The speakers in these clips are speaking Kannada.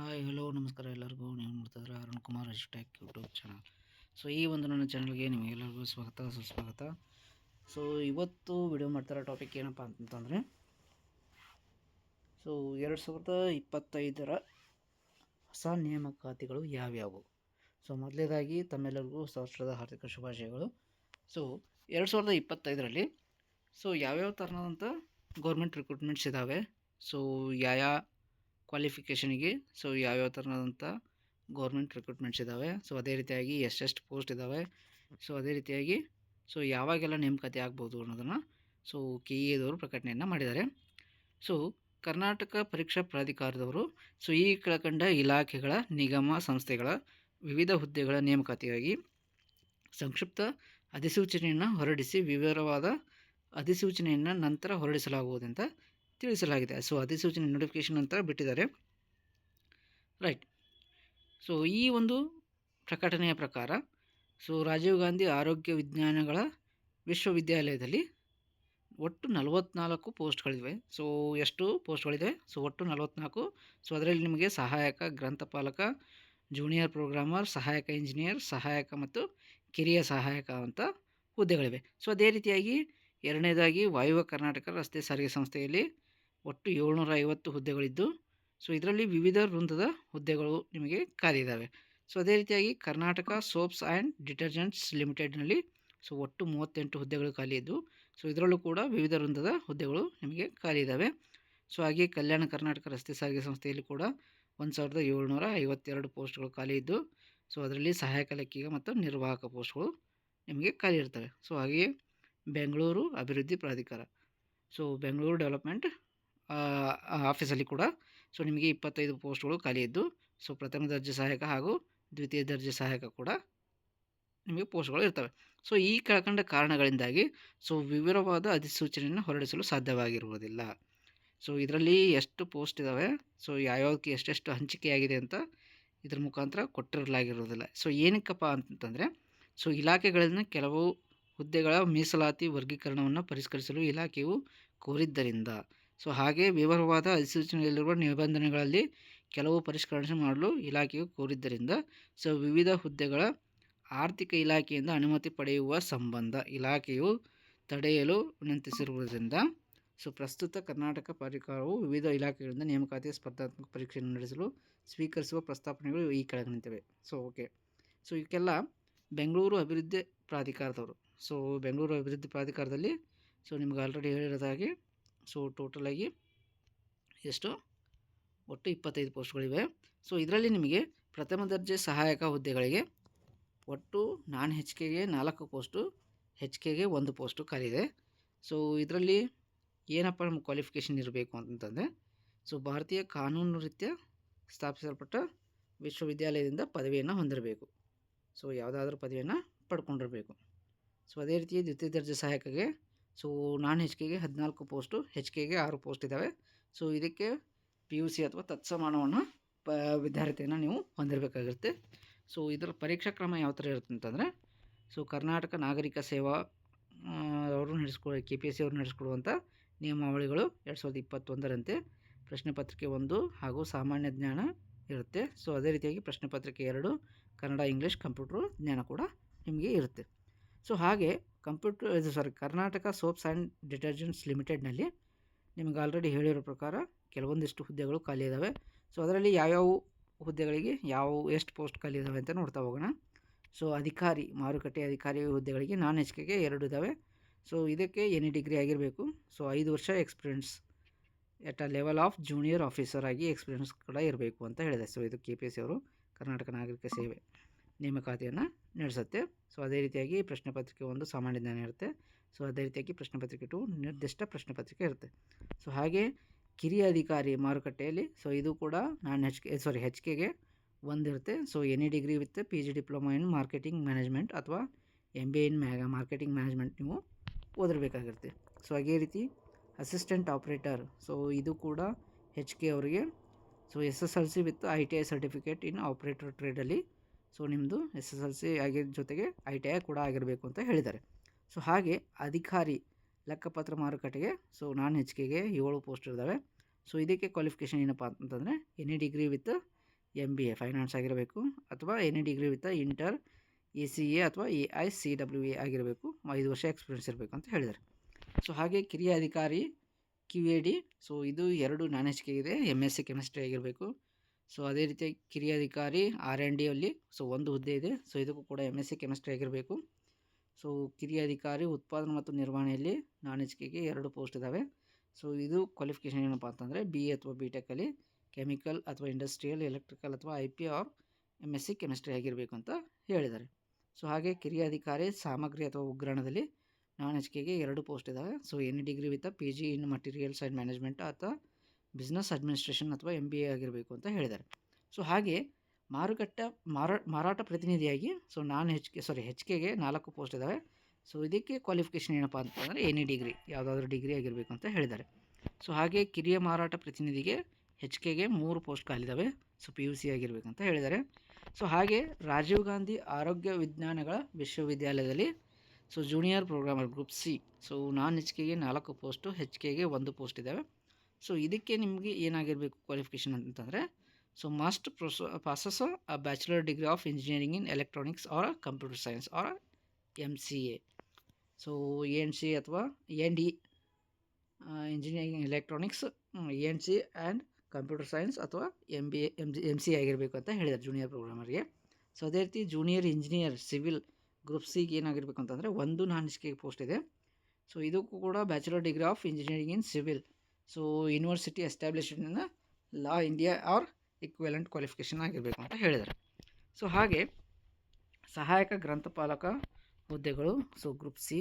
ಹಾಯ್ ಹಲೋ ನಮಸ್ಕಾರ ಎಲ್ಲರಿಗೂ. ನೀವು ನೋಡ್ತಿದ್ರೆ Arun Kumar tech YouTube channel. So ಈ ಒಂದು ನನ್ನ ಚಾನಲ್ಗೆ ನಿಮಗೆಲ್ಲರಿಗೂ ಸ್ವಾಗತ, ಸುಸ್ವಾಗತ. ಸೊ ಇವತ್ತು ವಿಡಿಯೋ ಮಾಡ್ತಾರೋ ಟಾಪಿಕ್ ಏನಪ್ಪ ಅಂತಂದರೆ ಸೊ ಎರಡು ಸಾವಿರದ ಇಪ್ಪತ್ತೈದರ ಹೊಸ ನೇಮಕಾತಿಗಳು ಯಾವ್ಯಾವು? ಸೊ ಮೊದಲೇದಾಗಿ ತಮ್ಮೆಲ್ಲರಿಗೂ ವರ್ಷದ ಹಾರ್ದಿಕ ಶುಭಾಶಯಗಳು. ಸೊ ಎರಡು ಸಾವಿರದ ಇಪ್ಪತ್ತೈದರಲ್ಲಿ ಸೊ ಯಾವ್ಯಾವ ಥರನಾದಂಥ ಗೌರ್ಮೆಂಟ್ ರಿಕ್ರೂಟ್ಮೆಂಟ್ಸ್ ಇದ್ದಾವೆ ಸೊ ಯಾವ ಕ್ವಾಲಿಫಿಕೇಷನಿಗೆ ಸೊ ಯಾವ್ಯಾವ ಥರದಂಥ ಗೌರ್ಮೆಂಟ್ ರಿಕ್ರೂಟ್ಮೆಂಟ್ಸ್ ಇದ್ದಾವೆ ಸೊ ಅದೇ ರೀತಿಯಾಗಿ ಎಷ್ಟೆಷ್ಟು ಪೋಸ್ಟ್ ಇದ್ದಾವೆ ಸೊ ಅದೇ ರೀತಿಯಾಗಿ ಸೊ ಯಾವಾಗೆಲ್ಲ ನೇಮಕಾತಿ ಆಗ್ಬೋದು ಅನ್ನೋದನ್ನು ಸೊ ಕೆ ಇ ಎದವರು ಪ್ರಕಟಣೆಯನ್ನು ಮಾಡಿದ್ದಾರೆ. ಸೊ ಕರ್ನಾಟಕ ಪರೀಕ್ಷಾ ಪ್ರಾಧಿಕಾರದವರು ಸೊ ಈ ಕೆಳಕಂಡ ಇಲಾಖೆಗಳ ನಿಗಮ ಸಂಸ್ಥೆಗಳ ವಿವಿಧ ಹುದ್ದೆಗಳ ನೇಮಕಾತಿಗಾಗಿ ಸಂಕ್ಷಿಪ್ತ ಅಧಿಸೂಚನೆಯನ್ನು ಹೊರಡಿಸಿ ವಿವರವಾದ ಅಧಿಸೂಚನೆಯನ್ನು ನಂತರ ಹೊರಡಿಸಲಾಗುವುದಂತ ತಿಳಿಸಲಾಗಿದೆ. ಸೊ ಅಧಿಸೂಚನೆ ನೋಟಿಫಿಕೇಷನ್ ಅಂತ ಬಿಟ್ಟಿದ್ದಾರೆ. ರೈಟ್ ಸೊ ಈ ಒಂದು ಪ್ರಕಟಣೆಯ ಪ್ರಕಾರ ಸೊ ರಾಜೀವ್ ಗಾಂಧಿ ಆರೋಗ್ಯ ವಿಜ್ಞಾನಗಳ ವಿಶ್ವವಿದ್ಯಾಲಯದಲ್ಲಿ ಒಟ್ಟು ನಲವತ್ನಾಲ್ಕು ಪೋಸ್ಟ್ಗಳಿವೆ. ಸೊ ಎಷ್ಟು ಪೋಸ್ಟ್ಗಳಿವೆ ಸೊ ಒಟ್ಟು ನಲವತ್ನಾಲ್ಕು. ಸೊ ಅದರಲ್ಲಿ ನಿಮಗೆ ಸಹಾಯಕ ಗ್ರಂಥಪಾಲಕ ಜೂನಿಯರ್ ಪ್ರೋಗ್ರಾಮರ್ ಸಹಾಯಕ ಇಂಜಿನಿಯರ್ ಸಹಾಯಕ ಮತ್ತು ಕಿರಿಯ ಸಹಾಯಕ ಅಂತ ಹುದ್ದೆಗಳಿವೆ. ಸೊ ಅದೇ ರೀತಿಯಾಗಿ ಎರಡನೇದಾಗಿ ವಾಯುವ್ಯ ಕರ್ನಾಟಕ ರಸ್ತೆ ಸಾರಿಗೆ ಸಂಸ್ಥೆಯಲ್ಲಿ ಒಟ್ಟು ಏಳ್ನೂರ ಐವತ್ತು ಹುದ್ದೆಗಳಿದ್ದು, ಸೊ ಇದರಲ್ಲಿ ವಿವಿಧ ವೃಂದದ ಹುದ್ದೆಗಳು ನಿಮಗೆ ಖಾಲಿ ಇದ್ದಾವೆ ಸೊ ಅದೇ ರೀತಿಯಾಗಿ ಕರ್ನಾಟಕ ಸೋಪ್ಸ್ ಆ್ಯಂಡ್ ಡಿಟರ್ಜೆಂಟ್ಸ್ ಲಿಮಿಟೆಡ್ನಲ್ಲಿ, ಸೊ ಒಟ್ಟು ಮೂವತ್ತೆಂಟು ಹುದ್ದೆಗಳು ಖಾಲಿ ಇದ್ದು ಸೊ ಇದರಲ್ಲೂ ಕೂಡ ವಿವಿಧ ವೃಂದದ ಹುದ್ದೆಗಳು ನಿಮಗೆ ಖಾಲಿ ಇದ್ದಾವೆ ಸೊ ಹಾಗೆ ಕಲ್ಯಾಣ ಕರ್ನಾಟಕ ರಸ್ತೆ ಸಾರಿಗೆ ಸಂಸ್ಥೆಯಲ್ಲಿ ಕೂಡ ಒಂದು ಸಾವಿರದ ಏಳ್ನೂರ ಐವತ್ತೆರಡು ಪೋಸ್ಟ್ಗಳು ಖಾಲಿ ಇದ್ದು ಸೊ ಅದರಲ್ಲಿ ಸಹಾಯಕ ಲೆಕ್ಕಿಗ ಮತ್ತು ನಿರ್ವಾಹಕ ಪೋಸ್ಟ್ಗಳು ನಿಮಗೆ ಖಾಲಿ ಇರ್ತವೆ ಸೊ ಹಾಗೆಯೇ ಬೆಂಗಳೂರು ಅಭಿವೃದ್ಧಿ ಪ್ರಾಧಿಕಾರ. ಸೊ ಬೆಂಗಳೂರು ಡೆವಲಪ್ಮೆಂಟ್ ಆಫೀಸಲ್ಲಿ ಕೂಡ. ಸೊ, ನಿಮಗೆ ಇಪ್ಪತ್ತೈದು ಪೋಸ್ಟ್ಗಳು ಖಾಲಿ ಇದ್ದು ಸೊ, ಪ್ರಥಮ ದರ್ಜೆ ಸಹಾಯಕ ಹಾಗೂ ದ್ವಿತೀಯ ದರ್ಜೆ ಸಹಾಯಕ ಕೂಡ ನಿಮಗೆ ಪೋಸ್ಟ್ಗಳು ಇರ್ತವೆ. ಸೊ, ಈ ಕೆಳಕಂಡ ಕಾರಣಗಳಿಂದಾಗಿ, ಸೊ, ವಿವರವಾದ ಅಧಿಸೂಚನೆಯನ್ನು ಹೊರಡಿಸಲು ಸಾಧ್ಯವಾಗಿರುವುದಿಲ್ಲ. ಸೊ, ಇದರಲ್ಲಿ ಎಷ್ಟು ಪೋಸ್ಟ್ ಇದ್ದಾವೆ ಸೊ ಯಾವ್ಯಾವಕ್ಕೆ ಎಷ್ಟೆಷ್ಟು ಹಂಚಿಕೆಯಾಗಿದೆ ಅಂತ ಇದ್ರ ಮುಖಾಂತರ ಕೊಟ್ಟಿರಲಾಗಿರೋದಿಲ್ಲ ಸೊ, ಏನಕ್ಕಪ್ಪ ಅಂತಂದರೆ, ಸೊ, ಇಲಾಖೆಗಳನ್ನು ಕೆಲವು ಹುದ್ದೆಗಳ ಮೀಸಲಾತಿ ವರ್ಗೀಕರಣವನ್ನು ಪರಿಷ್ಕರಿಸಲು ಇಲಾಖೆಯು ಕೋರಿದ್ದರಿಂದ ಸೊ ಹಾಗೆ ವಿವರವಾದ ಅಧಿಸೂಚನೆಯಲ್ಲಿರುವ ನಿಬಂಧನೆಗಳಲ್ಲಿ ಕೆಲವು ಪರಿಷ್ಕರಣೆ ಮಾಡಲು ಇಲಾಖೆಯು ಕೋರಿದ್ದರಿಂದ, ಸೊ ವಿವಿಧ ಹುದ್ದೆಗಳ ಆರ್ಥಿಕ ಇಲಾಖೆಯಿಂದ ಅನುಮತಿ ಪಡೆಯುವ ಸಂಬಂಧ ಇಲಾಖೆಯು ತಡೆಯಲು ವಿನಂತಿಸಿರುವುದರಿಂದ, ಸೊ ಪ್ರಸ್ತುತ ಕರ್ನಾಟಕ ಪ್ರಾಧಿಕಾರವು ವಿವಿಧ ಇಲಾಖೆಗಳಿಂದ ನೇಮಕಾತಿ ಸ್ಪರ್ಧಾತ್ಮಕ ಪರೀಕ್ಷೆಯನ್ನು ನಡೆಸಲು ಸ್ವೀಕರಿಸುವ ಪ್ರಸ್ತಾಪನೆಗಳು ಈ ಕೆಳಗಿನಿಂತಿವೆ ಸೊ ಓಕೆ. ಸೊ ಇವಕ್ಕೆಲ್ಲ ಬೆಂಗಳೂರು ಅಭಿವೃದ್ಧಿ ಪ್ರಾಧಿಕಾರದವರು, ಸೊ ಬೆಂಗಳೂರು ಅಭಿವೃದ್ಧಿ ಪ್ರಾಧಿಕಾರದಲ್ಲಿ, ಸೊ ನಿಮ್ಗೆ ಆಲ್ರೆಡಿ ಹೇಳಿರೋದಾಗಿ ಸೊ ಟೋಟಲಾಗಿ ಎಷ್ಟು? ಒಟ್ಟು ಇಪ್ಪತ್ತೈದು ಪೋಸ್ಟ್ಗಳಿವೆ. ಸೊ ಇದರಲ್ಲಿ ನಿಮಗೆ ಪ್ರಥಮ ದರ್ಜೆ ಸಹಾಯಕ ಹುದ್ದೆಗಳಿಗೆ ಒಟ್ಟು ನಾನ್ ಹೆಚ್ ಕೆಗೆ ನಾಲ್ಕು ಪೋಸ್ಟು ಹೆಚ್ ಕೆಗೆ ಒಂದು ಪೋಸ್ಟು ಖಾಲಿದೆ ಸೊ ಇದರಲ್ಲಿ ಏನಪ್ಪ ನಮ್ಮ ಕ್ವಾಲಿಫಿಕೇಷನ್ ಇರಬೇಕು ಅಂತಂದರೆ ಸೊ ಭಾರತೀಯ ಕಾನೂನು ರೀತ್ಯ ಸ್ಥಾಪಿಸಲ್ಪಟ್ಟ ವಿಶ್ವವಿದ್ಯಾಲಯದಿಂದ ಪದವಿಯನ್ನು ಹೊಂದಿರಬೇಕು. ಸೊ ಯಾವುದಾದ್ರೂ ಪದವಿಯನ್ನು ಪಡ್ಕೊಂಡಿರಬೇಕು. ಸೊ ಅದೇ ರೀತಿ ದ್ವಿತೀಯ ದರ್ಜೆ ಸಹಾಯಕಗೆ ಸೊ ನಾನ್ ಹೆಚ್ ಕೆಗೆ ಹದಿನಾಲ್ಕು ಪೋಸ್ಟು ಹೆಚ್ ಕೆಗೆ ಆರು ಪೋಸ್ಟ್ ಇದ್ದಾವೆ ಸೊ ಇದಕ್ಕೆ ಪಿ ಯು ಸಿ ಅಥವಾ ತತ್ಸಮಾನವನ್ನು ಪ, ವಿದ್ಯಾರ್ಥಿಯನ್ನು ನೀವು ಹೊಂದಿರಬೇಕಾಗಿರುತ್ತೆ. ಸೊ ಇದರ ಪರೀಕ್ಷಾ ಕ್ರಮ ಯಾವ ಥರ ಇರುತ್ತೆ ಅಂತಂದರೆ ಸೊ ಕರ್ನಾಟಕ ನಾಗರಿಕ ಸೇವಾ ಅವರು ನಡೆಸ್ಕೊ ಕೆ ಪಿ ಎಸ್ ಸಿ ಅವರು ನಡೆಸ್ಕೊಡುವಂಥ ನಿಯಮಾವಳಿಗಳು ಎರಡು ಸಾವಿರದ ಇಪ್ಪತ್ತೊಂದರಂತೆ. ಪ್ರಶ್ನೆ ಪತ್ರಿಕೆ ಒಂದು ಹಾಗೂ ಸಾಮಾನ್ಯ ಜ್ಞಾನ ಇರುತ್ತೆ. ಸೊ ಅದೇ ರೀತಿಯಾಗಿ ಪ್ರಶ್ನೆ ಪತ್ರಿಕೆ ಎರಡು, ಕನ್ನಡ, ಇಂಗ್ಲೀಷ್, ಕಂಪ್ಯೂಟ್ರು ಜ್ಞಾನ ಕೂಡ ನಿಮಗೆ ಇರುತ್ತೆ. ಸೊ ಹಾಗೆ ಕಂಪ್ಯೂಟರ್, ಇದು sorry Karnataka soaps and detergents ಲಿಮಿಟೆಡ್ನಲ್ಲಿ ನಿಮಗೆ ಆಲ್ರೆಡಿ ಹೇಳಿರೋ ಪ್ರಕಾರ ಕೆಲವೊಂದಿಷ್ಟು ಹುದ್ದೆಗಳು ಖಾಲಿ ಇದ್ದಾವೆ ಸೊ ಅದರಲ್ಲಿ ಯಾವ್ಯಾವ ಹುದ್ದೆಗಳಿಗೆ ಯಾವ ಎಷ್ಟು ಪೋಸ್ಟ್ ಖಾಲಿ ಇದ್ದಾವೆ ಅಂತ ನೋಡ್ತಾ ಹೋಗೋಣ. ಸೊ ಅಧಿಕಾರಿ, ಮಾರುಕಟ್ಟೆ ಅಧಿಕಾರಿ ಹುದ್ದೆಗಳಿಗೆ ನಾನ್ ಎಚ್ ಕೆಗೆ ಎರಡು ಇದ್ದಾವೆ ಸೊ ಇದಕ್ಕೆ ಎನಿ ಡಿಗ್ರಿ ಆಗಿರಬೇಕು. ಸೊ ಐದು ವರ್ಷ experience, at a level of junior officer ಆಗಿ ಎಕ್ಸ್ಪೀರಿಯನ್ಸ್ ಕೂಡ ಇರಬೇಕು ಅಂತ ಹೇಳಿದೆ. ಸೊ ಇದು ಕೆ ಪಿ ಎಸ್ ಅವರು, ಕರ್ನಾಟಕ ನಾಗರಿಕ ಸೇವೆ. ನೇಮಕಾತಿಯನ್ನು ನಡೆಸುತ್ತೆ. ಸೊ ಅದೇ ರೀತಿಯಾಗಿ ಪ್ರಶ್ನೆ ಪತ್ರಿಕೆ ಒಂದು ಸಾಮಾನ್ಯ ಜ್ಞಾನ ಇರುತ್ತೆ. ಸೊ ಅದೇ ರೀತಿಯಾಗಿ ಪ್ರಶ್ನೆ ಪತ್ರಿಕೆ ಟು ನಿರ್ದಿಷ್ಟ ಪ್ರಶ್ನೆ ಪತ್ರಿಕೆ ಇರುತ್ತೆ. ಸೊ ಹಾಗೆ ಕಿರಿಯ ಅಧಿಕಾರಿ ಮಾರುಕಟ್ಟೆಯಲ್ಲಿ ಸೊ ಇದು ಕೂಡ ನಾನು ಹೆಚ್ ಕೆ ಸಾರಿ ಹೆಚ್ ಕೆಗೆ ಒಂದಿರುತ್ತೆ. So any degree with P G diploma in marketing management ಅಥವಾ ಎಂ ಬಿ ಇನ್ ಮ್ಯಾ, ಮಾರ್ಕೆಟಿಂಗ್ ಮ್ಯಾನೇಜ್ಮೆಂಟ್ ನೀವು ಓದಿರಬೇಕಾಗಿರುತ್ತೆ. ಸೊ ಅದೇ ರೀತಿ ಅಸಿಸ್ಟೆಂಟ್ ಆಪ್ರೇಟರ್ ಸೊ ಇದು ಕೂಡ ಹೆಚ್ ಕೆ ಅವರಿಗೆ. So S S L C with I T I certificate in operator ಟ್ರೇಡಲ್ಲಿ so ನಿಮ್ಮದು ಎಸ್ ಎಸ್ ಎಲ್ ಸಿ ಆಗಿರ ಜೊತೆಗೆ ಐ ಟಿ ಐ ಕೂಡ ಆಗಿರಬೇಕು ಅಂತ ಹೇಳಿದ್ದಾರೆ. ಸೊ ಹಾಗೆ ಅಧಿಕಾರಿ ಲೆಕ್ಕಪತ್ರ ಮಾರುಕಟ್ಟೆಗೆ ಸೊ ನಾನ್ ಹೆಚ್ ಕೆಗೆ ಏಳು ಪೋಸ್ಟ್ ಇದ್ದಾವೆ. ಸೊ ಇದಕ್ಕೆ ಕ್ವಾಲಿಫಿಕೇಷನ್ ಏನಪ್ಪ ಅಂತಂದರೆ any degree with M B A finance ಆಗಿರಬೇಕು, ಅಥವಾ any degree with inter A C A ಅಥವಾ A I C W A ಆಗಿರಬೇಕು, ಐದು ವರ್ಷ ಎಕ್ಸ್ಪೀರಿಯನ್ಸ್ ಇರಬೇಕು ಅಂತ ಹೇಳಿದ್ದಾರೆ. ಸೊ ಹಾಗೆ ಕಿರಿಯ ಅಧಿಕಾರಿ ಕ್ಯೂ ಎ ಡಿ ಸೊ ಇದು ಎರಡು ನಾನ್ ಹೆಚ್ಕೆ ಇದೆ ಎಂ ಎಸ್ ಸಿ ಕೆಮಿಸ್ಟ್ರಿ ಆಗಿರಬೇಕು ಸೊ ಅದೇ ರೀತಿ ಕಿರಿಯ ಅಧಿಕಾರಿ ಆರ್ ಎನ್ ಡಿಯಲ್ಲಿ ಸೊ ಒಂದು ಹುದ್ದೆ ಇದೆ. ಸೊ ಇದಕ್ಕೂ ಕೂಡ ಎಂ ಎಸ್ ಸಿ ಕೆಮಿಸ್ಟ್ರಿ ಆಗಿರಬೇಕು. ಸೊ ಕಿರಿಯ ಅಧಿಕಾರಿ ಉತ್ಪಾದನೆ ಮತ್ತು ನಿರ್ವಹಣೆಯಲ್ಲಿ ನಾನ್ ಹೆಚ್ಕೆಗೆ ಎರಡು ಪೋಸ್ಟ್ ಇದ್ದಾವೆ ಸೊ ಇದು ಕ್ವಾಲಿಫಿಕೇಷನ್ ಏನಪ್ಪ ಅಂತಂದರೆ ಬಿ ಎ ಅಥವಾ ಬಿ ಟೆಕ್ಕಲ್ಲಿ ಕೆಮಿಕಲ್ ಅಥವಾ ಇಂಡಸ್ಟ್ರಿಯಲ್ ಎಲೆಕ್ಟ್ರಿಕಲ್ ಅಥವಾ I P R M S C chemistry ಆಗಿರಬೇಕು ಅಂತ ಹೇಳಿದ್ದಾರೆ. ಸೊ ಹಾಗೆ ಕಿರಿಯ ಅಧಿಕಾರಿ ಸಾಮಗ್ರಿ ಅಥವಾ ಉಗ್ರಾಣದಲ್ಲಿ ನಾನ್ ಹೆಚ್ಕೆಗೆ ಎರಡು ಪೋಸ್ಟ್ ಇದ್ದಾವೆ so any degree with P G in materials and management ಅಥವಾ ಬಿಸ್ನೆಸ್ ಅಡ್ಮಿನಿಸ್ಟ್ರೇಷನ್ ಅಥವಾ ಎಂ ಬಿ ಎ ಆಗಿರಬೇಕು ಅಂತ ಹೇಳಿದ್ದಾರೆ. ಸೊ ಹಾಗೆ ಮಾರುಕಟ್ಟೆ ಮಾರಾ, ಮಾರಾಟ ಪ್ರತಿನಿಧಿಯಾಗಿ so non H K sorry H ಕೆಗೆ ನಾಲ್ಕು ಪೋಸ್ಟ್ ಇದ್ದಾವೆ ಸೊ ಇದಕ್ಕೆ ಕ್ವಾಲಿಫಿಕೇಷನ್ ಏನಪ್ಪ ಅಂತಂದರೆ ಎನಿ ಡಿಗ್ರಿ ಯಾವುದಾದ್ರೂ ಡಿಗ್ರಿ ಆಗಿರಬೇಕು ಅಂತ ಹೇಳಿದ್ದಾರೆ. ಸೊ ಹಾಗೆ ಕಿರಿಯ ಮಾರಾಟ ಪ್ರತಿನಿಧಿಗೆ ಹೆಚ್ ಕೆಗೆ ಮೂರು ಪೋಸ್ಟ್ ಖಾಲಿದ್ದಾವೆ ಸೊ ಪಿ ಯು ಸಿ ಆಗಿರಬೇಕಂತ ಹೇಳಿದ್ದಾರೆ. ಸೊ ಹಾಗೆ ರಾಜೀವ್ ಗಾಂಧಿ ಆರೋಗ್ಯ ವಿಜ್ಞಾನಗಳ ವಿಶ್ವವಿದ್ಯಾಲಯದಲ್ಲಿ so junior programmer group C so non H ಕೆಗೆ ನಾಲ್ಕು ಪೋಸ್ಟು ಹೆಚ್ ಕೆಗೆ ಒಂದು ಪೋಸ್ಟ್ ಇದ್ದಾವೆ ಸೊ, ಇದಕ್ಕೆ ನಿಮಗೆ ಏನಾಗಿರಬೇಕು ಕ್ವಾಲಿಫಿಕೇಷನ್ ಅಂತಂದರೆ so must ಪ್ರೊಸೊ possess a bachelor degree of engineering in electronics or computer science or M C A so N C ಅಥವಾ N D engineering electronics N C and computer science ಅಥವಾ M B A M M C ಆಗಿರಬೇಕು ಅಂತ ಹೇಳಿದ್ದಾರೆ ಜೂನಿಯರ್ ಪ್ರೋಗ್ರಾಮರ್ಗೆ ಸೊ ಅದೇ ರೀತಿ ಜೂನಿಯರ್ ಇಂಜಿನಿಯರ್ ಸಿವಿಲ್ ಗ್ರೂಪ್ ಸಿಗೆ ಏನಾಗಿರಬೇಕು ಅಂತಂದರೆ, ಒಂದು ನಾನ್ ಹೆಚ್ಕೆ ಪೋಸ್ಟ್ ಇದೆ. ಸೊ ಇದಕ್ಕೂ ಕೂಡ bachelor degree of engineering in civil so university establishment in law India or equivalent qualification ಆಗಿರಬೇಕು ಅಂತ ಹೇಳಿದ್ದಾರೆ. ಸೊ ಹಾಗೆ ಸಹಾಯಕ ಗ್ರಂಥಪಾಲಕ ಹುದ್ದೆಗಳು so group C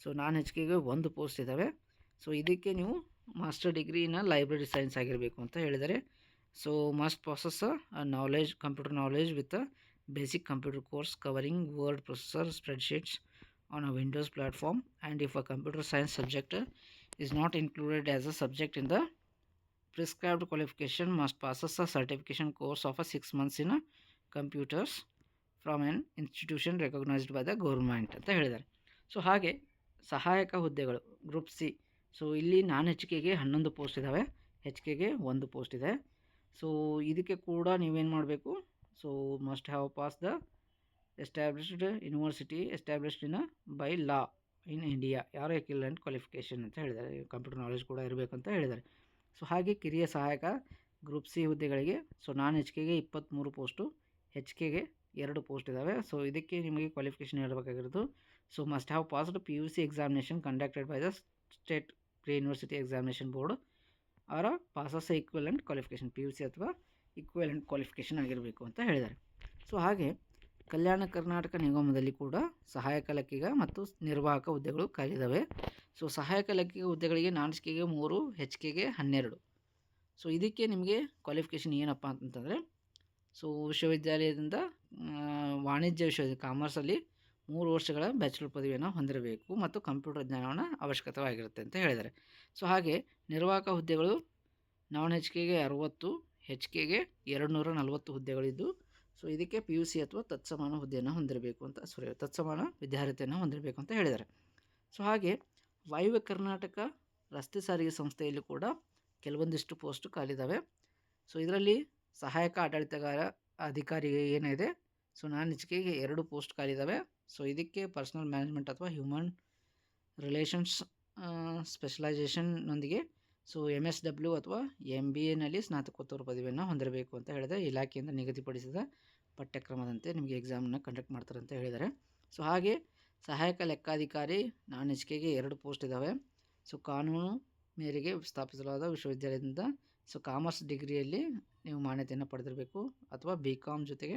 so non ಹೆಚ್ಕೆಗೆ ಒಂದು ಪೋಸ್ಟ್ ಇದ್ದಾವೆ ಸೊ ಇದಕ್ಕೆ ನೀವು ಮಾಸ್ಟರ್ ಡಿಗ್ರಿನ ಲೈಬ್ರರಿ ಸೈನ್ಸ್ ಆಗಿರಬೇಕು ಅಂತ ಹೇಳಿದರೆ so must process knowledge computer knowledge with basic computer course covering word processor spreadsheets on a Windows platform and if a computer science subject is not included as a subject in the prescribed qualification, must passes a certification course of a 6 months in a computers from an institution recognised by the government ಅಂತ ಹೇಳಿದ್ದಾರೆ. ಸೊ ಹಾಗೆ ಸಹಾಯಕ ಹುದ್ದೆಗಳು ಗ್ರೂಪ್ ಸಿ ಸೊ ಇಲ್ಲಿ ನಾನ್ ಹೆಚ್ ಕೆಗೆ ಹನ್ನೊಂದು ಪೋಸ್ಟ್ ಇದ್ದಾವೆ ಹೆಚ್ ಕೆಗೆ ಒಂದು ಪೋಸ್ಟ್ ಇದೆ. ಸೊ ಇದಕ್ಕೆ ಕೂಡ ನೀವೇನು ಮಾಡಬೇಕು? So must have pass the established university established in by law in India, ಯಾರೋ ಎಕ್ವಿಲೆಂಟ್ ಕ್ವಾಲಿಫಿಕೇಷನ್ ಅಂತ ಹೇಳಿದ್ದಾರೆ. ಕಂಪ್ಯೂಟರ್ ನಾಲೆಜ್ ಕೂಡ ಇರಬೇಕಂತ ಹೇಳಿದ್ದಾರೆ. ಸೊ ಹಾಗೆ ಕಿರಿಯ ಸಹಾಯಕ ಗ್ರೂಪ್ ಸಿ ಹುದ್ದೆಗಳಿಗೆ ಸೊ ನಾನ್ ಎಚ್ ಕೆಗೆ ಇಪ್ಪತ್ತ್ಮೂರು ಪೋಸ್ಟು ಎಚ್ ಕೆಗೆ ಎರಡು ಪೋಸ್ಟ್ ಇದ್ದಾವೆ ಸೊ ಇದಕ್ಕೆ ನಿಮಗೆ qualification ಹೇಳಬೇಕಾಗಿರೋದು. So must have passed P U C examination conducted by the state pre university examination board ಅವರ passes equivalent qualification P U C ಅಥವಾ ಈಕ್ವಲೆಂಟ್ ಕ್ವಾಲಿಫಿಕೇಷನ್ ಆಗಿರಬೇಕು ಅಂತ ಹೇಳಿದ್ದಾರೆ. ಸೊ ಹಾಗೆ ಕಲ್ಯಾಣ ಕರ್ನಾಟಕ ನಿಗಮದಲ್ಲಿ ಕೂಡ ಸಹಾಯಕ ಲೆಕ್ಕಿಗ ಮತ್ತು ನಿರ್ವಾಹಕ ಹುದ್ದೆಗಳು ಖಾಲಿದ್ದಾವೆ ಸೊ, ಸಹಾಯಕ ಲೆಕ್ಕಿಗ ಹುದ್ದೆಗಳಿಗೆ ನಾನ್ ಕೆಗೆ ಮೂರು ಹೆಚ್ ಕೆಗೆ ಹನ್ನೆರಡು. ಸೊ, ಇದಕ್ಕೆ ನಿಮಗೆ ಕ್ವಾಲಿಫಿಕೇಷನ್ ಏನಪ್ಪ ಅಂತಂದರೆ, ಸೊ, ವಿಶ್ವವಿದ್ಯಾಲಯದಿಂದ ವಾಣಿಜ್ಯ ವಿಶ್ವವಿದ್ಯಾಲಯ ಕಾಮರ್ಸಲ್ಲಿ ಮೂರು ವರ್ಷಗಳ ಬ್ಯಾಚುಲರ್ ಪದವಿಯನ್ನು ಹೊಂದಿರಬೇಕು ಮತ್ತು ಕಂಪ್ಯೂಟರ್ ಜ್ಞಾನವನ್ನು ಅವಶ್ಯಕವಾಗಿರುತ್ತೆ ಅಂತ ಹೇಳಿದ್ದಾರೆ ಸೊ, ಹಾಗೆ ನಿರ್ವಾಹಕ ಹುದ್ದೆಗಳು ನಾನ್ ಹೆಚ್ ಕೆಗೆ ಅರುವತ್ತು ಹೆಚ್ ಕೆಗೆ ಎರಡು ನೂರ ನಲವತ್ತು ಹುದ್ದೆಗಳಿದ್ದು ಸೊ ಇದಕ್ಕೆ ಪಿ ಯು ಸಿ ಅಥವಾ ತತ್ಸಮಾನ ಹುದ್ದೆಯನ್ನು ಹೊಂದಿರಬೇಕು ಅಂತ ಸಾರಿ ತತ್ಸಮಾನ ವಿದ್ಯಾರ್ಹತೆಯನ್ನು ಹೊಂದಿರಬೇಕು ಅಂತ ಹೇಳಿದ್ದಾರೆ. ಸೊ ಹಾಗೆ ವಾಯುವ್ಯ ಕರ್ನಾಟಕ ರಸ್ತೆ ಸಾರಿಗೆ ಸಂಸ್ಥೆಯಲ್ಲಿ ಕೂಡ ಕೆಲವೊಂದಿಷ್ಟು ಪೋಸ್ಟ್ ಖಾಲಿದ್ದಾವೆ ಸೊ ಇದರಲ್ಲಿ ಸಹಾಯಕ ಆಡಳಿತಗಾರ ಅಧಿಕಾರಿ ಏನಿದೆ? ಸೊ ನಾನ್ ಎರಡು ಪೋಸ್ಟ್ ಖಾಲಿದ್ದಾವೆ ಸೊ ಇದಕ್ಕೆ ಪರ್ಸನಲ್ ಮ್ಯಾನೇಜ್ಮೆಂಟ್ ಅಥವಾ ಹ್ಯೂಮನ್ ರಿಲೇಷನ್ಸ್ ಸ್ಪೆಷಲೈಸೇಷನ್ನೊಂದಿಗೆ ಸೊ ಎಂ ಎಸ್ ಡಬ್ಲ್ಯೂ ಅಥವಾ ಎಂ ಬಿ ಎನಲ್ಲಿ ಸ್ನಾತಕೋತ್ತರ ಪದವಿಯನ್ನು ಹೊಂದಿರಬೇಕು ಅಂತ ಹೇಳಿದೆ. ಇಲಾಖೆಯಿಂದ ನಿಗದಿಪಡಿಸಿದ ಪಠ್ಯಕ್ರಮದಂತೆ ನಿಮಗೆ ಎಕ್ಸಾಮ್ನ ಕಂಡಕ್ಟ್ ಮಾಡ್ತಾರೆ ಅಂತ ಹೇಳಿದ್ದಾರೆ. ಸೊ ಹಾಗೆ ಸಹಾಯಕ ಲೆಕ್ಕಾಧಿಕಾರಿ ನಾನ್ ಎಚ್ ಕೆಗೆ ಎರಡು ಪೋಸ್ಟ್ ಇದ್ದಾವೆ ಸೊ ಕಾನೂನು ಮೇರೆಗೆ ಸ್ಥಾಪಿಸಲಾದ ವಿಶ್ವವಿದ್ಯಾಲಯದಿಂದ ಸೊ ಕಾಮರ್ಸ್ ಡಿಗ್ರಿಯಲ್ಲಿ ನೀವು ಮಾನ್ಯತೆಯನ್ನು ಪಡೆದಿರಬೇಕು ಅಥವಾ ಬಿ ಕಾಮ್ ಜೊತೆಗೆ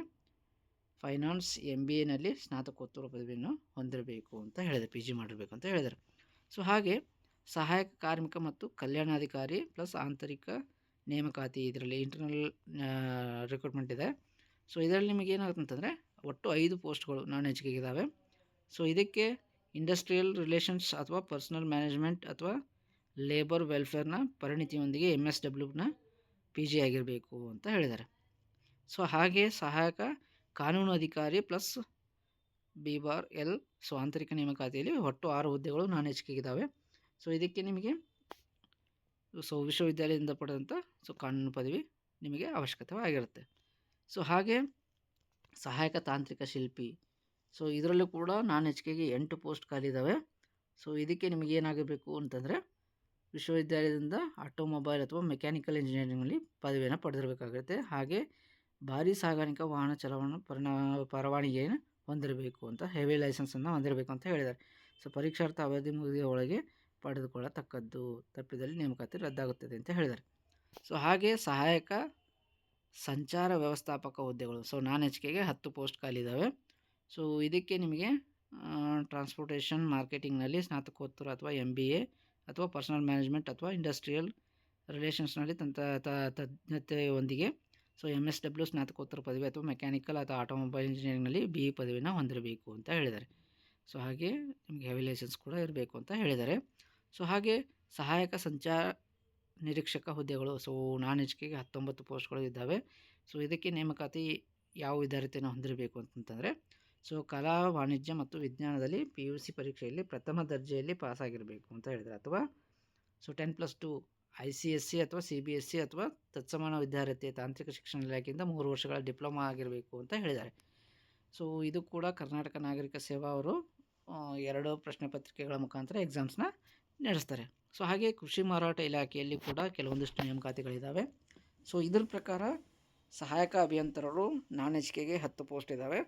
ಫೈನಾನ್ಸ್ ಎಂ ಬಿ ಎನಲ್ಲಿ ಸ್ನಾತಕೋತ್ತರ ಪದವಿಯನ್ನು ಹೊಂದಿರಬೇಕು ಅಂತ ಹೇಳಿದೆ ಪಿ ಜಿ ಮಾಡಿರಬೇಕು ಅಂತ ಹೇಳಿದ್ದಾರೆ. ಸೊ ಹಾಗೆ ಸಹಾಯಕ ಕಾರ್ಮಿಕ ಮತ್ತು ಕಲ್ಯಾಣಾಧಿಕಾರಿ ಪ್ಲಸ್ ಆಂತರಿಕ ನೇಮಕಾತಿ ಇದರಲ್ಲಿ ಇಂಟರ್ನಲ್ ರಿಕ್ರೂಟ್ಮೆಂಟ್ ಇದೆ. ಸೊ, ಇದರಲ್ಲಿ ನಿಮಗೆ ಏನಾಗುತ್ತೆ ಅಂತಂದರೆ, ಒಟ್ಟು ಐದು ಪೋಸ್ಟ್ಗಳು ನಾನ್ ಹೆಚ್ಗೆ ಇದ್ದಾವೆ ಸೊ, ಇದಕ್ಕೆ ಇಂಡಸ್ಟ್ರಿಯಲ್ ರಿಲೇಷನ್ಸ್ ಅಥವಾ ಪರ್ಸನಲ್ ಮ್ಯಾನೇಜ್ಮೆಂಟ್ ಅಥವಾ ಲೇಬರ್ ವೆಲ್ಫೇರ್ನ ಪರಿಣಿತಿಯೊಂದಿಗೆ ಎಂ ಎಸ್ ಡಬ್ಲ್ಯೂನ ಪಿ ಜಿ ಆಗಿರಬೇಕು ಅಂತ ಹೇಳಿದ್ದಾರೆ. ಸೊ, ಹಾಗೆ ಸಹಾಯಕ ಕಾನೂನು ಅಧಿಕಾರಿ plus B bar L so, ಆಂತರಿಕ ನೇಮಕಾತಿಯಲ್ಲಿ ಒಟ್ಟು ಆರು ಹುದ್ದೆಗಳು ನಾನ್ ಹೆಚ್ಕೆಗಿದ್ದಾವೆ ಸೊ, ಇದಕ್ಕೆ ನಿಮಗೆ ಸೊ, ವಿಶ್ವವಿದ್ಯಾಲಯದಿಂದ ಪಡೆದಂಥ ಸೊ, ಕಾನೂನು ಪದವಿ ನಿಮಗೆ ಅವಶ್ಯಕತೆ ಆಗಿರುತ್ತೆ. ಸೊ ಹಾಗೆ ಸಹಾಯಕ ತಾಂತ್ರಿಕ ಶಿಲ್ಪಿ. ಸೊ ಇದರಲ್ಲೂ ಕೂಡ ನಾನ್ ಎಚ್ ಕೆಗೆ ಎಂಟು ಪೋಸ್ಟ್ ಖಾಲಿ ಇದ್ದಾವೆ ಸೊ ಇದಕ್ಕೆ ನಿಮಗೆ ಏನಾಗಬೇಕು ಅಂತಂದರೆ ವಿಶ್ವವಿದ್ಯಾಲಯದಿಂದ ಆಟೋಮೊಬೈಲ್ ಅಥವಾ ಮೆಕ್ಯಾನಿಕಲ್ ಇಂಜಿನಿಯರಿಂಗಲ್ಲಿ ಪದವಿಯನ್ನು ಪಡೆದಿರಬೇಕಾಗುತ್ತೆ. ಹಾಗೆ ಭಾರೀ ಸಾಗಾಣಿಕಾ ವಾಹನ ಚಲಾವಣೆ ಪರಿಣಾಮ ಪರವಾನಿಗೆಯನ್ನು ಹೊಂದಿರಬೇಕು ಅಂತ ಹೆವಿ ಲೈಸೆನ್ಸನ್ನು ಹೊಂದಿರಬೇಕು ಅಂತ ಹೇಳಿದ್ದಾರೆ. ಸೊ ಪರೀಕ್ಷಾರ್ಥ ಅವಧಿ ಮುಗಿದ ಒಳಗೆ ಪಡೆದುಕೊಳ್ಳತಕ್ಕದ್ದು ತಪ್ಪಿದಲ್ಲಿ ನೇಮಕಾತಿ ರದ್ದಾಗುತ್ತದೆ ಅಂತ ಹೇಳಿದ್ದಾರೆ. ಸೊ ಹಾಗೆ ಸಹಾಯಕ ಸಂಚಾರ ವ್ಯವಸ್ಥಾಪಕ ಹುದ್ದೆಗಳು. ಸೊ, ನಾನ್ ಎಚ್ ಕೆಗೆ ಹತ್ತು ಪೋಸ್ಟ್ ಖಾಲಿ ಇದ್ದಾವೆ ಸೊ, ಇದಕ್ಕೆ ನಿಮಗೆ ಟ್ರಾನ್ಸ್ಪೋರ್ಟೇಷನ್ ಮಾರ್ಕೆಟಿಂಗ್ನಲ್ಲಿ ಸ್ನಾತಕೋತ್ತರ ಅಥವಾ ಎಂ ಬಿ ಎ ಅಥವಾ ಪರ್ಸನಲ್ ಮ್ಯಾನೇಜ್ಮೆಂಟ್ ಅಥವಾ ಇಂಡಸ್ಟ್ರಿಯಲ್ ರಿಲೇಷನ್ಸ್ನಲ್ಲಿ ತಂತ ತಜ್ಞತೆಯೊಂದಿಗೆ, ಸೊ ಎಂ ಎಸ್ ಡಬ್ಲ್ಯೂ ಸ್ನಾತಕೋತ್ತರ ಪದವಿ ಅಥವಾ ಮೆಕ್ಯಾನಿಕಲ್ ಅಥವಾ ಆಟೋಮೊಬೈಲ್ ಇಂಜಿನಿಯರಿಂಗ್ನಲ್ಲಿ ಬಿ ಇ ಪದವಿನ ಹೊಂದಿರಬೇಕು ಅಂತ ಹೇಳಿದ್ದಾರೆ. ಸೊ, ಹಾಗೆ ನಿಮಗೆ ಹೆವಿ ಲೈಸೆನ್ಸ್ ಕೂಡ ಇರಬೇಕು ಅಂತ ಹೇಳಿದ್ದಾರೆ. ಸೊ, ಹಾಗೆ ಸಹಾಯಕ ಸಂಚಾರ ನಿರೀಕ್ಷಕ ಹುದ್ದೆಗಳು. ಸೊ, ನಾನ್ ಹತ್ತೊಂಬತ್ತು ಪೋಸ್ಟ್ಗಳು ಇದ್ದಾವೆ. ಸೊ, ಇದಕ್ಕೆ ನೇಮಕಾತಿ ಯಾವ ವಿದ್ಯಾರ್ಥಿಯನ್ನು ಹೊಂದಿರಬೇಕು ಅಂತಂತಂದರೆ, ಸೊ, ಕಲಾ, ವಾಣಿಜ್ಯ ಮತ್ತು ವಿಜ್ಞಾನದಲ್ಲಿ ಪಿ ಯು ಸಿ ಪರೀಕ್ಷೆಯಲ್ಲಿ ಪ್ರಥಮ ದರ್ಜೆಯಲ್ಲಿ ಪಾಸಾಗಿರಬೇಕು ಅಂತ ಹೇಳಿದರೆ ಅಥವಾ, so, ten plus two I C S C ಅಥವಾ ಸಿ ಬಿ ಎಸ್ ಸಿ ಅಥವಾ ತತ್ಸಮಾನ ವಿದ್ಯಾರ್ಥಿ ತಾಂತ್ರಿಕ ಶಿಕ್ಷಣ ಇಲಾಖೆಯಿಂದ ಮೂರು ವರ್ಷಗಳ ಡಿಪ್ಲೊಮಾ ಆಗಿರಬೇಕು ಅಂತ ಹೇಳಿದ್ದಾರೆ. ಸೊ, ಇದು ಕೂಡ ಕರ್ನಾಟಕ ನಾಗರಿಕ ಸೇವಾ ಅವರು ಎರಡು ಪ್ರಶ್ನೆ ಪತ್ರಿಕೆಗಳ ಮುಖಾಂತರ ಎಕ್ಸಾಮ್ಸ್ನ ನಡೆಸ್ತಾರೆ. ಸೊ ಹಾಗೆ ಕೃಷಿ ಮಾರಾಟ ಇಲಾಖೆಯಲ್ಲಿ ಕೂಡ ಕೆಲವೊಂದಿಷ್ಟು ನೇಮಕಾತಿಗಳಿದ್ದಾವೆ ಸೊ ಇದ್ರ ಪ್ರಕಾರ ಸಹಾಯಕ ಅಭಿಯಂತರರು ನಾನ್ ಎಚ್ ಕೆಗೆ ಹತ್ತು ಪೋಸ್ಟ್ ಇದ್ದಾವೆ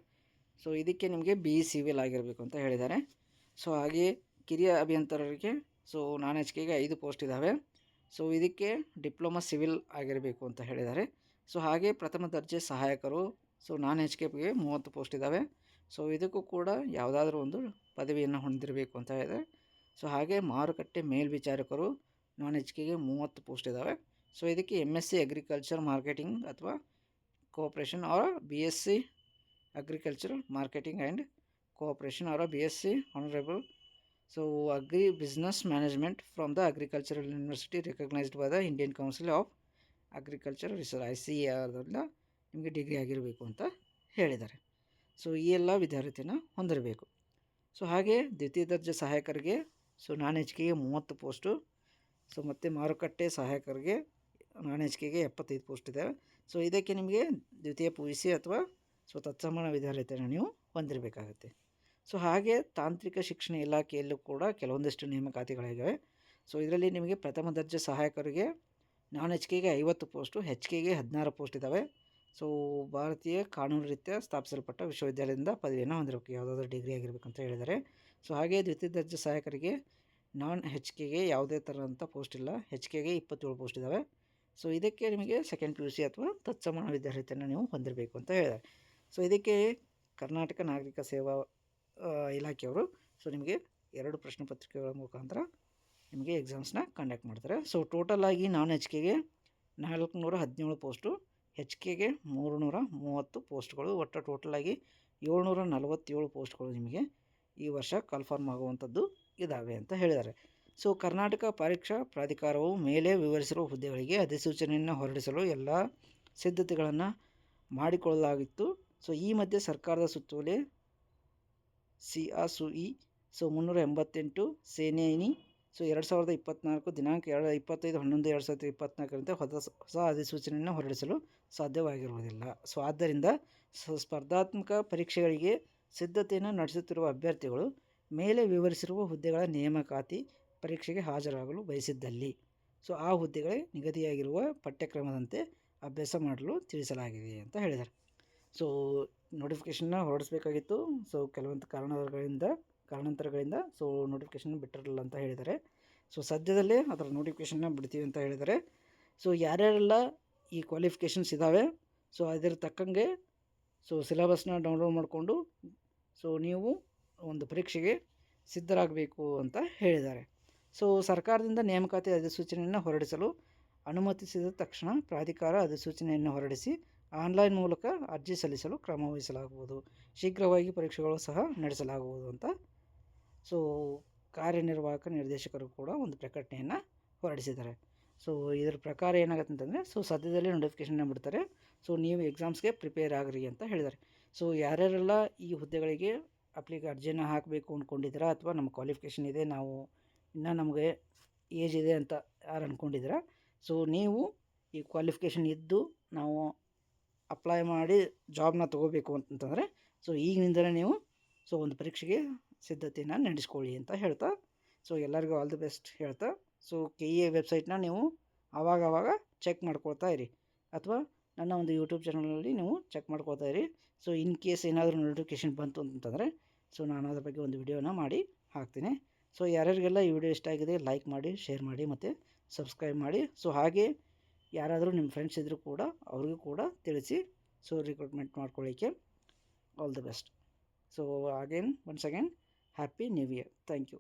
ಸೊ ಇದಕ್ಕೆ ನಿಮಗೆ ಬಿ ಸಿವಿಲ್ ಆಗಿರಬೇಕು ಅಂತ ಹೇಳಿದ್ದಾರೆ. ಸೊ ಹಾಗೆ ಕಿರಿಯ ಅಭಿಯಂತರರಿಗೆ ಸೊ ನಾನ್ ಎಚ್ ಕೆಗೆ ಐದು ಪೋಸ್ಟ್ ಇದ್ದಾವೆ ಸೊ ಇದಕ್ಕೆ ಡಿಪ್ಲೊಮಾ ಸಿವಿಲ್ ಆಗಿರಬೇಕು ಅಂತ ಹೇಳಿದ್ದಾರೆ. ಸೊ ಹಾಗೆ ಪ್ರಥಮ ದರ್ಜೆ ಸಹಾಯಕರು ಸೊ ನಾನ್ ಎಚ್ ಕೆಗೆ ಮೂವತ್ತು ಪೋಸ್ಟ್ ಇದ್ದಾವೆ ಸೊ ಇದಕ್ಕೂ ಕೂಡ ಯಾವುದಾದ್ರೂ ಒಂದು ಪದವಿಯನ್ನು ಹೊಂದಿರಬೇಕು ಅಂತ ಇದೆ ಸೊ ಹಾಗೆ ಮಾರುಕಟ್ಟೆ ಮೇಲ್ವಿಚಾರಕರು ನಾನ್ ಎಚ್ ಕೆಗೆ ಮೂವತ್ತು ಪೋಸ್ಟ್ ಇದ್ದಾವೆ ಸೊ ಇದಕ್ಕೆ M S C agriculture marketing ಅಥವಾ cooperation or B S C agriculture marketing and cooperation or B S C honourable so agri business management from the agricultural university recognised by the Indian council of agriculture research I C ಆರ್ದಿಂದ ನಿಮಗೆ ಡಿಗ್ರಿ ಆಗಿರಬೇಕು ಅಂತ ಹೇಳಿದ್ದಾರೆ. ಸೊ ಈ ಎಲ್ಲ ವಿದ್ಯಾರ್ಥಿನ ಹೊಂದಿರಬೇಕು. ಸೊ ಹಾಗೆ ದ್ವಿತೀಯ ದರ್ಜೆ ಸಹಾಯಕರಿಗೆ ಸೊ ನಾನ್ ಎಚ್ ಕೆಗೆ ಮೂವತ್ತು ಪೋಸ್ಟು. ಸೊ ಮತ್ತು ಮಾರುಕಟ್ಟೆ ಸಹಾಯಕರಿಗೆ ನಾನ್ ಎಚ್ ಕೆಗೆ ಎಪ್ಪತ್ತೈದು ಪೋಸ್ಟ್ ಇದ್ದಾವೆ ಸೊ ಇದಕ್ಕೆ ನಿಮಗೆ ದ್ವಿತೀಯ ಪಿ ಯು ಸಿ ಅಥವಾ ಸೊ ತತ್ಸಮಾನ ವಿದ್ಯಾಲಯತೆಯನ್ನು ನೀವು ಹೊಂದಿರಬೇಕಾಗುತ್ತೆ. ಸೊ ಹಾಗೆ ತಾಂತ್ರಿಕ ಶಿಕ್ಷಣ ಇಲಾಖೆಯಲ್ಲೂ ಕೂಡ ಕೆಲವೊಂದಷ್ಟು ನೇಮಕಾತಿಗಳಿವೆ ಸೊ ಇದರಲ್ಲಿ ನಿಮಗೆ ಪ್ರಥಮ ದರ್ಜೆ ಸಹಾಯಕರಿಗೆ ನಾನ್ ಎಚ್ ಕೆಗೆ ಐವತ್ತು ಪೋಸ್ಟು ಹೆಚ್ ಕೆಗೆ ಹದಿನಾರು ಪೋಸ್ಟ್ ಇದ್ದಾವೆ ಸೊ ಭಾರತೀಯ ಕಾನೂನು ರೀತಿಯ ಸ್ಥಾಪಿಸಲ್ಪಟ್ಟ ವಿಶ್ವವಿದ್ಯಾಲಯದಿಂದ ಪದವಿಯನ್ನು ಹೊಂದಿರಬೇಕು ಯಾವುದಾದ್ರೂ ಡಿಗ್ರಿ ಆಗಿರಬೇಕಂತ ಹೇಳಿದ್ದಾರೆ ಸೊ ಹಾಗೆ ದ್ವಿತೀಯ ದರ್ಜೆ ಸಹಾಯಕರಿಗೆ ನಾನ್ ಹೆಚ್ ಕೆಗೆ ಯಾವುದೇ ಥರದಂಥ ಪೋಸ್ಟ್ ಇಲ್ಲ. ಹೆಚ್ ಕೆಗೆ ಇಪ್ಪತ್ತೇಳು ಪೋಸ್ಟ್ ಇದ್ದಾವೆ ಸೊ ಇದಕ್ಕೆ ನಿಮಗೆ ಸೆಕೆಂಡ್ ಪಿ ಯು ಸಿ ಅಥವಾ ತತ್ಸಮಾನ ವಿದ್ಯಾರ್ಥಿಯನ್ನು ನೀವು ಹೊಂದಿರಬೇಕು ಅಂತ ಹೇಳಿದ್ದಾರೆ. ಸೊ ಇದಕ್ಕೆ ಕರ್ನಾಟಕ ನಾಗರಿಕ ಸೇವಾ ಇಲಾಖೆಯವರು, ಸೊ ನಿಮಗೆ ಎರಡು ಪ್ರಶ್ನೆ ಪತ್ರಿಕೆಗಳ ಮುಖಾಂತರ ನಿಮಗೆ ಎಕ್ಸಾಮ್ಸ್ನ ಕಂಡಕ್ಟ್ ಮಾಡ್ತಾರೆ. ಸೊ ಟೋಟಲ್ ಆಗಿ ನಾನ್ ಎಚ್ ಕೆಗೆ ನಾಲ್ಕುನೂರ ಹದಿನೇಳು ಪೋಸ್ಟು ಹೆಚ್ ಕೆಗೆ ಮೂರು ನೂರ ಮೂವತ್ತು ಪೋಸ್ಟ್ಗಳು, ಒಟ್ಟು ಟೋಟಲಾಗಿ ಏಳ್ನೂರ ನಲವತ್ತೇಳು ಪೋಸ್ಟ್ಗಳು ನಿಮಗೆ ಈ ವರ್ಷ ಕನ್ಫರ್ಮ್ ಆಗುವಂಥದ್ದು ಇದ್ದಾವೆ ಅಂತ ಹೇಳಿದ್ದಾರೆ. ಸೊ, ಕರ್ನಾಟಕ ಪರೀಕ್ಷಾ ಪ್ರಾಧಿಕಾರವು ಮೇಲೆ ವಿವರಿಸಿರುವ ಹುದ್ದೆಗಳಿಗೆ ಅಧಿಸೂಚನೆಯನ್ನು ಹೊರಡಿಸಲು ಎಲ್ಲ ಸಿದ್ಧತೆಗಳನ್ನು ಮಾಡಿಕೊಳ್ಳಲಾಗಿತ್ತು. ಸೊ, ಈ ಮಧ್ಯೆ ಸರ್ಕಾರದ ಸುತ್ತೋಲೆ ಸಿ ಆ ಸು ಇ ಸೊ ಮುನ್ನೂರ ಎಂಬತ್ತೆಂಟು, ಸೇನೇನಿ, ಸೊ, ಎರಡು ಸಾವಿರದ ಇಪ್ಪತ್ತ್ನಾಲ್ಕು ದಿನಾಂಕ ಎರಡು, ಇಪ್ಪತ್ತೈದು, ಹನ್ನೊಂದು, ಎರಡು ಸಾವಿರದ ಇಪ್ಪತ್ತ್ನಾಲ್ಕರಂತೆ ಹೊಸ ಹೊಸ ಅಧಿಸೂಚನೆಯನ್ನು ಹೊರಡಿಸಲು ಸಾಧ್ಯವಾಗಿರುವುದಿಲ್ಲ. ಸೊ, ಆದ್ದರಿಂದ ಸ್ಪರ್ಧಾತ್ಮಕ ಪರೀಕ್ಷೆಗಳಿಗೆ ಸಿದ್ಧತೆಯನ್ನು ನಡೆಸುತ್ತಿರುವ ಅಭ್ಯರ್ಥಿಗಳು ಮೇಲೆ ವಿವರಿಸಿರುವ ಹುದ್ದೆಗಳ ನೇಮಕಾತಿ ಪರೀಕ್ಷೆಗೆ ಹಾಜರಾಗಲು ಬಯಸಿದ್ದಲ್ಲಿ. ಸೊ, ಆ ಹುದ್ದೆಗಳಿಗೆ ನಿಗದಿಯಾಗಿರುವ ಪಠ್ಯಕ್ರಮದಂತೆ ಅಭ್ಯಾಸ ಮಾಡಲು ತಿಳಿಸಲಾಗಿದೆ ಅಂತ ಹೇಳಿದ್ದಾರೆ. ಸೊ, ನೋಟಿಫಿಕೇಷನ್ನ ಹೊರಡಿಸಬೇಕಾಗಿತ್ತು. ಸೊ ಕೆಲವೊಂದು ಕಾರಣಗಳಿಂದ, ಕಾರಣಾಂತರಗಳಿಂದ ಸೊ ನೋಟಿಫಿಕೇಷನ್ ಬಿಟ್ಟಿರಲಿಲ್ಲ ಅಂತ ಹೇಳಿದ್ದಾರೆ. ಸೊ, ಸದ್ಯದಲ್ಲೇ ಅದರ ನೋಟಿಫಿಕೇಷನ್ನ ಬಿಡ್ತೀವಿ ಅಂತ ಹೇಳಿದ್ದಾರೆ. ಸೊ, ಯಾರ್ಯಾರೆಲ್ಲ ಈ ಕ್ವಾಲಿಫಿಕೇಷನ್ಸ್ ಇದ್ದಾವೆ ಸೊ, ಅದರ ತಕ್ಕಂಗೆ ಸೊ, ಸಿಲೆಬಸ್ನ ಡೌನ್ಲೋಡ್ ಮಾಡಿಕೊಂಡು ಸೊ ನೀವು ಒಂದು ಪರೀಕ್ಷೆಗೆ ಸಿದ್ಧರಾಗಬೇಕು ಅಂತ ಹೇಳಿದ್ದಾರೆ. ಸೊ ಸರ್ಕಾರದಿಂದ ನೇಮಕಾತಿ ಅಧಿಸೂಚನೆಯನ್ನು ಹೊರಡಿಸಲು ಅನುಮತಿಸಿದ ತಕ್ಷಣ ಪ್ರಾಧಿಕಾರ ಅಧಿಸೂಚನೆಯನ್ನು ಹೊರಡಿಸಿ ಆನ್ಲೈನ್ ಮೂಲಕ ಅರ್ಜಿ ಸಲ್ಲಿಸಲು ಕ್ರಮ ವಹಿಸಲಾಗುವುದು. ಶೀಘ್ರವಾಗಿ ಪರೀಕ್ಷೆಗಳು ಸಹ ನಡೆಸಲಾಗುವುದು ಅಂತ. ಸೊ ಕಾರ್ಯನಿರ್ವಾಹಕ ನಿರ್ದೇಶಕರು ಕೂಡ ಒಂದು ಪ್ರಕಟಣೆಯನ್ನು ಹೊರಡಿಸಿದ್ದಾರೆ. ಸೊ ಇದರ ಪ್ರಕಾರ ಏನಾಗುತ್ತೆ ಅಂತಂದರೆ ಸೊ ಸದ್ಯದಲ್ಲೇ ನೋಟಿಫಿಕೇಷನ್ನ ಬಿಡ್ತಾರೆ ಸೊ ನೀವು ಎಕ್ಸಾಮ್ಸ್ಗೆ ಪ್ರಿಪೇರ್ ಆಗ್ರಿ ಅಂತ ಹೇಳಿದ್ದಾರೆ. ಸೊ, ಯಾರ್ಯಾರೆಲ್ಲ ಈ ಹುದ್ದೆಗಳಿಗೆ ಅಪ್ಲಿಕೆ ಅರ್ಜಿನ ಹಾಕಬೇಕು ಅಂದ್ಕೊಂಡಿದ್ದೀರಾ ಅಥವಾ ನಮ್ಮ ಕ್ವಾಲಿಫಿಕೇಷನ್ ಇದೆ, ನಾವು ಇನ್ನೂ ನಮಗೆ ಏಜ್ ಇದೆ ಅಂತ ಯಾರು ಅಂದ್ಕೊಂಡಿದ್ದೀರಾ ಸೊ, ನೀವು ಈ ಕ್ವಾಲಿಫಿಕೇಷನ್ ಇದ್ದು ನಾವು ಅಪ್ಲೈ ಮಾಡಿ ಜಾಬ್ನ ತೊಗೋಬೇಕು ಅಂತಂದರೆ, ಸೊ, ಈಗಿನಿಂದಲೇ ನೀವು, ಸೊ, ಒಂದು ಪರೀಕ್ಷೆಗೆ ಸಿದ್ಧತೆಯನ್ನು ನಡೆಸ್ಕೊಳ್ಳಿ ಅಂತ ಹೇಳ್ತಾ, ಸೊ, ಎಲ್ಲರಿಗೂ ಆಲ್ ದಿ ಬೆಸ್ಟ್ ಹೇಳ್ತಾ, ಸೊ, ಕೆ ಇ ಎ ವೆಬ್ಸೈಟ್ನ ನೀವು ಆವಾಗವಾಗ ಆವಾಗ ಚೆಕ್ ಮಾಡ್ಕೊಳ್ತಾ ಇರಿ. ಅಥವಾ ನನ್ನ ಒಂದು ಯೂಟ್ಯೂಬ್ ಚಾನಲಲ್ಲಿ ನೀವು ಚೆಕ್ ಮಾಡ್ಕೋತಾ ಇರಿ. ಸೊ ಇನ್ ಕೇಸ್ ಏನಾದರೂ ನೋಟಿಫಿಕೇಶನ್ ಬಂತು ಅಂತಂದರೆ ಸೊ ನಾನು ಅದ್ರ ಬಗ್ಗೆ ಒಂದು ವಿಡಿಯೋನ ಮಾಡಿ ಹಾಕ್ತೀನಿ. ಸೊ ಯಾರ್ಯಾರಿಗೆಲ್ಲ ಈ ವಿಡಿಯೋ ಇಷ್ಟ ಆಗಿದೆ ಲೈಕ್ ಮಾಡಿ ಶೇರ್ ಮಾಡಿ ಮತ್ತು ಸಬ್ಸ್ಕ್ರೈಬ್ ಮಾಡಿ. ಸೊ ಹಾಗೆ ಯಾರಾದರೂ ನಿಮ್ಮ ಫ್ರೆಂಡ್ಸ್ ಇದ್ದರೂ ಕೂಡ ಅವ್ರಿಗೂ ಕೂಡ ತಿಳಿಸಿ. ಸೊ ರಿಕ್ರೂಟ್ಮೆಂಟ್ ಮಾಡ್ಕೊಳ್ಳಿಕ್ಕೆ all the best so again once again happy new year thank you